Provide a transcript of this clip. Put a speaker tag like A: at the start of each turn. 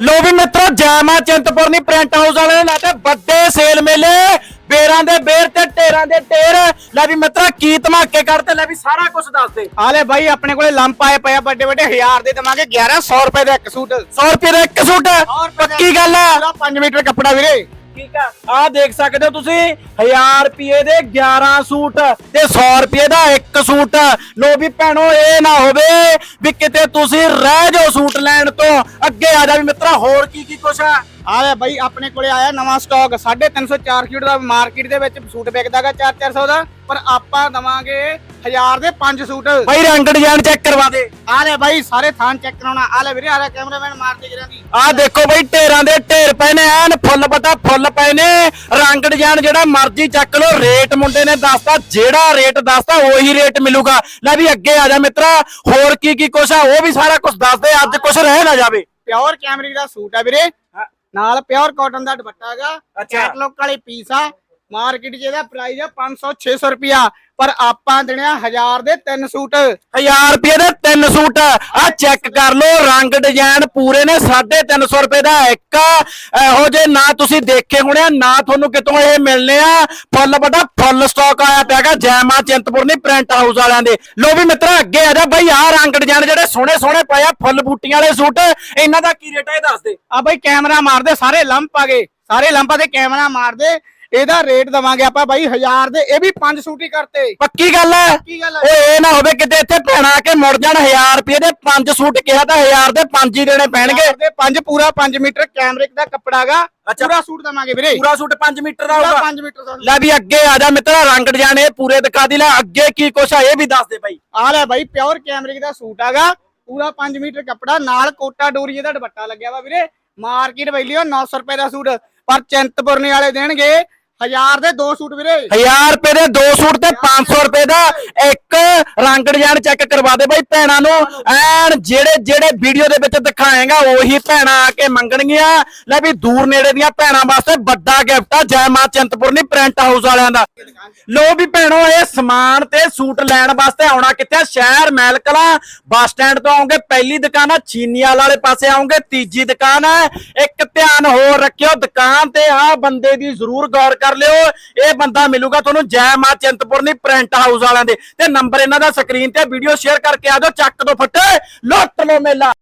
A: ਲੋ ਵੀ ਮਿੱਤਰੋ ਜੈਮਾ Chintpurni print house ਵਾਲੇ ਨੇ ਲਾਤੇ ਵੱਡੇ ਸੇਲ ਮੇਲੇ। ਬੇਰਾਂ ਦੇ ਬੇਰ ਤੇ ਟੇਰਾਂ ਦੇ ਟੇਰ ਲੈ ਵੀ ਮਿੱਤਰਾ ਕੀ ਧਮਾਕੇ ਕਰਤੇ ਲੈ ਵੀ ਸਾਰਾ ਕੁਝ ਦੱਸ ਦੇ।
B: ਆ ਲੈ ਬਾਈ ਆਪਣੇ ਕੋਲੇ ਲੰਪ ਆਏ ਪਏ ਆ ਵੱਡੇ ਵੱਡੇ ਹਜ਼ਾਰ ਦੇ ਦਵਾਂਗੇ 1100 ਰੁਪਏ ਦਾ ਇੱਕ ਸੂਟ।
A: 100 ਰੁਪਏ ਦਾ ਇੱਕ ਸੂਟ? ਪੱਕੀ ਗੱਲ ਆ।
B: ਪੂਰਾ 5 ਮੀਟਰ ਕੱਪੜਾ ਵੀਰੇ।
A: ਠੀਕ ਆ। ਆ ਦੇਖ ਸਕਦੇ ਹੋ ਤੁਸੀਂ 1000 ਰੁਪਏ ਦੇ 11 ਸੂਟ ਤੇ 100 ਰੁਪਏ ਦਾ ਇੱਕ ਸੂਟ। ਲੋ ਵੀ ਭੈਣੋ ਇਹ ਨਾ ਹੋਵੇ ਵੀ ਕਿਤੇ ਤੁਸੀਂ ਰਹਿ ਜਾਓ ਸੂਟ ਲੈਣ ਤੋਂ। ਅੱਗੇ ਆ ਜਾ ਵੀ ਮਿੱਤਰਾ ਹੋਰ ਕੀ ਕੀ ਕੁਛ ਆ?
B: ਆ ਲੈ ਬਾਈ ਆਪਣੇ ਕੋਲੇ ਆਇਆ ਨਵਾਂ ਸਟਾਕ 350 4 ਕਿਲੋ ਦਾ ਮਾਰਕੀਟ ਦੇ ਵਿੱਚ ਸੂਟ ਵਿਕਦਾਗਾ 4-400 ਦਾ। ਪਰ ਆਪਾਂ ਦਵਾਂਗੇ 1000 ਦੇ 5 ਸੂਟ।
A: ਬਾਈ ਰੰਗ ਡਿਜ਼ਾਈਨ ਚੈੱਕ ਕਰਵਾ ਦੇ।
B: ਆ ਲੈ ਬਾਈ ਸਾਰੇ ਥਾਨ ਚੈੱਕ ਕਰਾਉਣਾ। ਆ ਲੈ ਵੀਰੇ ਆ ਲੈ ਕੈਮਰਾਮੈਨ ਮਾਰ ਦੇ ਜਰਾ ਦੀ
A: ਆ ਦੇਖੋ ਬਈ ਢੇਰਾਂ ਦੇ ਢੇਰ ਪਏ ਨੇ ਐਨ ਫੁੱਲ ਪਤਾ ਫੁੱਲ ਡਿਜ਼ਾਈਨ ਜਿਹੜਾ ਮਰਜ਼ੀ ਚੱਕ ਲਓ ਰੇਟ ਮੁੰਡੇ ਨੇ ਦੱਸਤਾ ਜਿਹੜਾ ਰੇਟ ਦੱਸਤਾ ਉਹੀ ਰੇਟ ਮਿਲੂਗਾ। ਲੈ ਵੀ ਅੱਗੇ ਆ ਜਾ ਮਿੱਤਰਾ ਹੋਰ ਕੀ ਕੀ ਕੁਛ ਆ ਉਹ ਵੀ ਸਾਰਾ ਕੁਝ ਦੱਸ ਦੇ ਅੱਜ ਕੁਛ ਰਹਿ ਨਾ ਜਾਵੇ।
B: ਪਿਓਰ ਕੈਮਰਿਕ ਦਾ ਸੂਟ ਆ ਵੀਰੇ। ਨਾਲ ਪਿਓਰ ਕਾਟਨ ਦਾ ਦੁਪੱਟਾ ਹੈਗਾ। ਕੈਟਲੌਗ ਵਾਲੇ ਪੀਸ ਆ। ਮਾਰਕੀਟ 'ਚ ਇਹਦਾ ਪ੍ਰਾਈਸ ਆ 500 600 ਰੁਪਿਆ ਪਰ ਆਪਾਂ ਦੇਣੇ ਆ 1000 ਦੇ ਤਿੰਨ ਸੂਟ।
A: 1000 ਰੁਪਏ ਦੇ ਤਿੰਨ ਸੂਟ। ਚੈੱਕ ਕਰ ਲਓ, ਰੰਗ ਡਿਜ਼ਾਈਨ ਪੂਰੇ ਨੇ 350 ਰੁਪਏ ਦਾ ਇੱਕ। ਇਹੋ ਜੇ ਨਾ ਤੁਸੀਂ ਦੇਖੇ ਹੋਣੇ ਨਾ ਤੁਹਾਨੂੰ ਕਿਤੋਂ ਇਹ ਮਿਲਨੇ ਆ। ਫੁੱਲ ਵੱਡਾ ਫੁੱਲ ਸਟਾਕ ਆਇਆ ਪਿਆਗਾ ਜੈਮਾ ਚਿੰਤਪੁਰਨੀ ਪ੍ਰਿੰਟ ਹਾਊਸ ਵਾਲਿਆਂ ਦੇ। ਲੋ ਵੀ ਮਿੱਤਰਾ, ਅੱਗੇ ਆ ਜਾ ਬਾਈ ਆ ਰੰਗ ਡਿਜ਼ਾਈਨ ਜਿਹੜੇ ਸੋਹਣੇ ਸੋਹਣੇ ਪਏ ਆ, ਫੁੱਲ ਬੂਟੀਆਂ ਵਾਲੇ ਸੂਟ। ਇਹਨਾਂ ਦਾ ਕੀ ਰੇਟ ਆ ਇਹ ਦੱਸ ਦੇ।
B: ਆ ਬਾਈ ਕੈਮਰਾ ਮਾਰਦੇ ਸਾਰੇ ਲੰਪ ਆ ਗਏ। ਸਾਰੇ ਲੰਪਾਂ ਤੇ ਕੈਮਰਾ ਮਾਰਦੇ ਇਹਦਾ ਰੇਟ ਦਵਾਂਗੇ ਆਪਾਂ ਬਾਈ 1000 ਦੇ ਇਹ ਵੀ ਪੰਜ ਸੂਟ ਹੀ ਕਰਤੇ।
A: ਪੱਕੀ ਗੱਲ ਹੈ?
B: ਕੀ ਗੱਲ ਹੈ?
A: ਓਏ ਇਹ ਨਾ ਹੋਵੇ ਕਿਤੇ ਇੱਥੇ ਭੈਣਾ ਕੇ ਮੁੜ ਜਾਣ 1000 ਰੁਪਏ ਦੇ ਪੰਜ ਸੂਟ ਕਿਹਾ ਤਾਂ 1000 ਦੇ ਪੰਜ ਹੀ ਦੇਣੇ ਪੈਣਗੇ।
B: ਦੇ ਪੰਜ ਪੂਰਾ 5 ਮੀਟਰ ਕੈਮਰਿਕ ਦਾ ਕੱਪੜਾ ਹੈਗਾ
A: ਅੱਛਾ।
B: ਪੂਰਾ ਸੂਟ ਦਵਾਂਗੇ ਵੀਰੇ।
A: ਪੂਰਾ ਸੂਟ 5 ਮੀਟਰ ਦਾ
B: ਪੂਰਾ
A: ਹੋਊਗਾ।
B: 5 ਮੀਟਰ ਦਾ।
A: ਲੈ ਵੀ ਅੱਗੇ ਆ ਜਾ ਮਿੱਤਰਾ ਰੰਗ ਇਹ ਪੂਰੇ ਦਿਖਾ ਦੀ ਲੈ ਅੱਗੇ ਕੀ ਕੁਛ ਆ ਇਹ ਵੀ ਦੱਸ ਦੇ ਬਾਈ।
B: ਆ ਲੈ ਬਾਈ ਪਿਓਰ ਕੈਮਰਿਕ ਦਾ ਸੂਟ ਹੈਗਾ ਪੂਰਾ 5 ਮੀਟਰ ਕੱਪੜਾ ਨਾਲ ਕੋਟਾ ਡੋਰੀ ਇਹਦਾ ਦੁਪੱਟਾ ਲੱਗਿਆ ਵਾ ਵੀਰੇ। ਮਾਰਕੀਟ ਵੈਲਿਊ 900 ਰੁਪਏ ਦਾ ਸੂਟ। ਪਰ ਚਿੰਤਪੁਰਨੀ ਵਾਲੇ ਦੇਣਗੇ 1000 ਦੇ ਦੋ ਸੂਟ ਵੀਰੇ।
A: 1000 ਰੁਪਏ ਦੇ ਦੋ ਸੂਟ ਤੇ 500 ਰੁਪਏ ਦਾ ਇੱਕ ਰੰਗ ਡਿਜ਼ਾਈਨ ਚੈੱਕ ਕਰਵਾ ਦੇ ਬਾਈ ਭੈਣਾਂ ਨੂੰ। ਐਨ ਜਿਹੜੇ ਜਿਹੜੇ ਵੀਡੀਓ ਦੇ ਵਿੱਚ ਦਿਖਾਏਗਾ, ਉਹੀ ਭੈਣਾਂ ਆ ਕੇ ਮੰਗਣਗੀਆਂ। ਲੈ ਵੀ ਦੂਰ ਨੇੜੇ ਦੀਆਂ ਭੈਣਾਂ ਵਾਸਤੇ ਵੱਡਾ ਗਿਫਟ ਆ, ਜੈ ਮਾਂ ਚਿੰਤਪੁਰਨੀ ਪ੍ਰਿੰਟ ਹਾਊਸ ਵਾਲਿਆਂ ਦਾ। ਲੋ ਵੀ ਭੈਣੋ, ਇਹ ਸਮਾਨ ਤੇ ਸੂਟ ਲੈਣ ਵਾਸਤੇ ਆਉਣਾ ਕਿੱਥੇ ਆ? ਸ਼ਹਿਰ ਮੈਲਕਲਾ ਬੱਸ ਸਟੈਂਡ ਤੋਂ ਆਉਂਗੇ, ਪਹਿਲੀ ਦੁਕਾਨ ਆ ਚੀਨੀਵਾਲ ਵਾਲੇ ਪਾਸੇ ਆਉਂਗੇ, ਤੀਜੀ ਦੁਕਾਨ ਹੈ ਇੱਕ ਧਿਆਨ ਹੋਰ ਰੱਖਿਓ, ਦੁਕਾਨ ਤੇ ਆ ਬੰਦੇ ਦੀ ਜ਼ਰੂਰ ਗੌਰ ਕਰ ਲਿਓ। ਇਹ ਬੰਦਾ ਮਿਲੂਗਾ ਤੁਹਾਨੂੰ ਜੈ ਮਾਂ ਚਿੰਤਪੁਰਨੀ ਪ੍ਰਿੰਟ ਹਾਊਸ ਵਾਲਿਆਂ ਦੇ। ਤੇ ਨੰਬਰ ਇਹਨਾਂ ਦਾ ਸਕਰੀਨ ਤੇ ਵੀਡੀਓ ਸ਼ੇਅਰ ਕਰਕੇ ਆ ਜਾਓ, ਚੱਕ ਦੋ ਫੱਟੇ, ਲੁੱਟ ਲੋ ਮੇਲਾ।